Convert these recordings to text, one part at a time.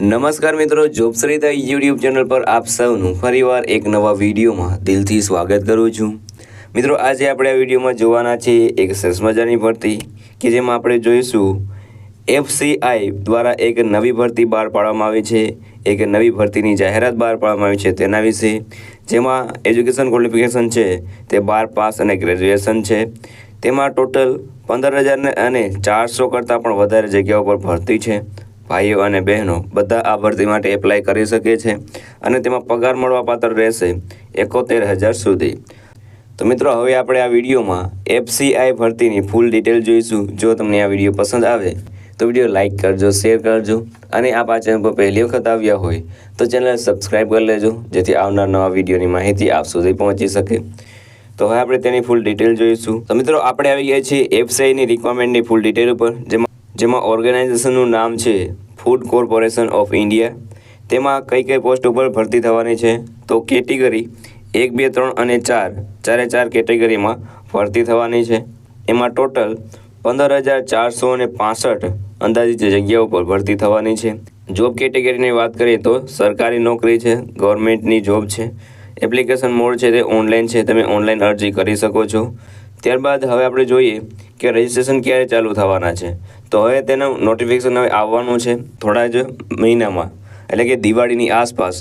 નમસ્કાર મિત્રો જોબશ્રીતા YouTube channel પર આપ સૌનું ફરીવાર એક નવા વિડીયોમાં દિલથી સ્વાગત કરું છું. મિત્રો, આજે આપણે આ વિડીયોમાં જોવાના છીએ એક સરસ મજાની ભરતી કે જેમાં આપણે જોઈશું એફસીઆઈ દ્વારા એક નવી ભરતી બહાર પાડવામાં આવી છે, એક નવી ભરતીની જાહેરાત બહાર પાડવામાં આવી છે તેના વિશે, જેમાં એજ્યુકેશન ક્વોલિફિકેશન છે, તે બાર પાસ અને ગ્રેજ્યુએશન છે, તેમાં ટોટલ પંદર હજારને અને ચારસો કરતાં પણ વધારે જગ્યાઓ પર ભરતી છે ભાઈઓ અને બહેનો બધા આ ભરતી માટે એપ્લાય કરી શકે છે અને તેમાં પગાર મળવાપાત્ર રહેશે એકોતેર હજાર સુધી. તો મિત્રો, હવે આપણે આ વિડીયોમાં એફસીઆઈ ભરતીની ફૂલ ડિટેલ જોઈશું. જો તમને આ વીડિયો પસંદ આવે, તો વીડિયો લાઇક કરજો શેર કરજો અને આ ચેનલ પર પહેલી વખત આવ્યા હોય, તો ચેનલ સબસ્ક્રાઈબ કરી લેજો, જેથી આવનાર નવા વિડીયોની માહિતી આપ સુધી પહોંચી શકે. તો હવે આપણે તેની ફૂલ ડિટેલ જોઈશું. તો મિત્રો, આપણે આવી ગયા છીએ એફસીઆઈની રિક્વાયરમેન્ટની ફૂલ ડિટેલ ઉપર, જેમાં જેમાં ઓર્ગેનાઇઝેશનનું નામ છે ફૂડ કોર્પોરેશન ઓફ ઇન્ડિયા. તેમાં કઈ કઈ પોસ્ટ ઉપર ભરતી થવાની છે? તો કેટેગરી એક, બે, ત્રણ અને ચાર, ચારે ચાર કેટેગરીમાં ભરતી થવાની છે. એમાં ટોટલ પંદર હજાર ચારસો અને પાસઠ અંદાજિત જગ્યા ઉપર ભરતી થવાની છે. જોબ કેટેગરીની વાત કરીએ તો સરકારી નોકરી છે, ગવર્મેન્ટની જોબ છે, એપ્લિકેશન મોડ છે તે ઓનલાઈન છે, તમે ઓનલાઈન અરજી કરી શકો છો. ત્યારબાદ હવે આપણે જોઈએ કે રજિસ્ટ્રેશન ક્યારે ચાલુ થવાના છે. તો હવે તેનું નોટિફિકેશન હવે આવવાનું છે થોડા જ મહિનામાં. એટલે કે દિવાળીની આસપાસ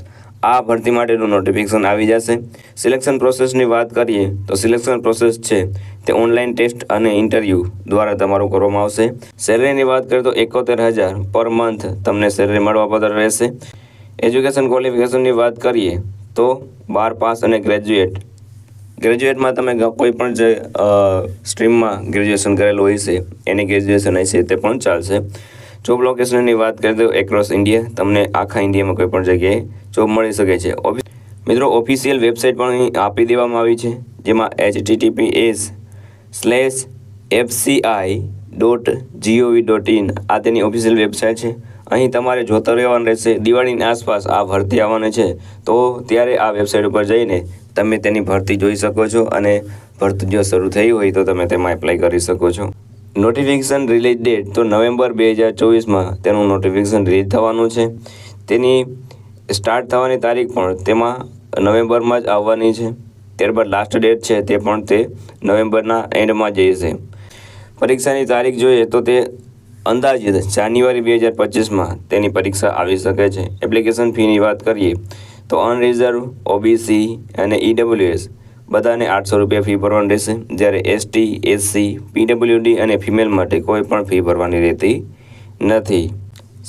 આ ભરતી માટેનું નોટિફિકેશન આવી જશે. સિલેક્શન પ્રોસેસની વાત કરીએ તો સિલેક્શન પ્રોસેસ છે તે ઓનલાઈન ટેસ્ટ અને ઇન્ટરવ્યૂ દ્વારા તમારું કરવામાં આવશે. સેલરીની વાત કરીએ તો એકોતેર હજાર પર મંથ તમને સેલરી મળવાપાત્ર રહેશે. એજ્યુકેશન ક્વોલિફિકેશનની વાત કરીએ તો બાર પાસ અને ગ્રેજ્યુએટ ગ્રેજ્યુએટમાં તમે કોઈ પણ જે સ્ટ્રીમમાં ગ્રેજ્યુએશન કરેલું હોય છે, એની ગ્રેજ્યુએશન હશે, તે પણ ચાલશે. જોબ લોકેશનની વાત કરીએ તો એક્રોસ ઇન્ડિયા તમને આખા ઇન્ડિયામાં કોઈ પણ જગ્યાએ જોબ મળી શકે છે. મિત્રો ઓફિશિયલ વેબસાઇટ પણ આપી દેવામાં આવી છે, જેમાં H S slash FCI dot GOV dot in આ તેની ઓફિશિયલ વેબસાઇટ છે. અહીં તમારે જોતા રહેવાનું રહેશે. દિવાળીની આસપાસ આ ભરતી આવવાની છે. તો ત્યારે આ વેબસાઇટ ઉપર જઈને તમે તેની ભરતી જોઈ શકો છો અને ભરતી જો શરૂ થઈ હોય તો તમે તેમાં એપ્લાય કરી શકો છો. નોટિફિકેશન રિલીઝ ડેટ તો નવેમ્બર બે હજાર ચોવીસમાં તેનું નોટિફિકેશન રિલીઝ થવાનું છે. તેની સ્ટાર્ટ થવાની તારીખ પણ તેમાં નવેમ્બરમાં જ આવવાની છે. ત્યારબાદ લાસ્ટ ડેટ છે તે પણ તે નવેમ્બરના એન્ડમાં જ છે પરીક્ષાની તારીખ જોઈએ તો તે અંદાજિત જાન્યુઆરી બે હજાર પચીસમાં તેની પરીક્ષા આવી શકે છે. એપ્લિકેશન ફીની વાત કરીએ તો અનરિઝર્વ, ઓબીસી અને ઈડબ્લ્યુએસ બધાને આઠસો રૂપિયા ફી ભરવાની રહેશે. જ્યારે એસટી એસસી પીડબ્લ્યુડી અને ફિમેલ માટે કોઈ પણ ફી ભરવાની રહેતી નથી.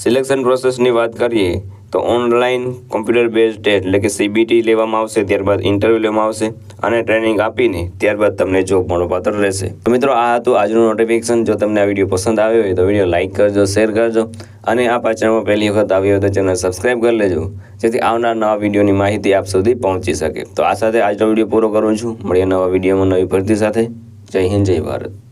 સિલેક્શન પ્રોસેસની વાત કરીએ તો ઓનલાઈન કોમ્પ્યુટર બેઝ ટેસ્ટ એટલે કે સીબીટી લેવામાં આવશે, ત્યારબાદ ઇન્ટરવ્યૂ લેવામાં આવશે અને ટ્રેનિંગ આપીને ત્યારબાદ તમને જોબ મળવાપાત્ર રહેશે. તો મિત્રો, આ હતું આજનું નોટિફિકેશન જો તમને આ વીડિયો પસંદ આવ્યો હોય તો વીડિયો લાઇક કરજો શેર કરજો અને આ પાછળમાં પહેલી વખત આવી હોય તો ચેનલ સબસ્ક્રાઈબ કરી લેજો, જેથી આવનાર નવા વિડીયોની માહિતી આપ સુધી પહોંચી શકે. તો આ સાથે આજનો વીડિયો પૂરો કરું છું. મળીએ નવા વિડીયોમાં નવી ભરતી સાથે. જય હિન્દ, જય ભારત.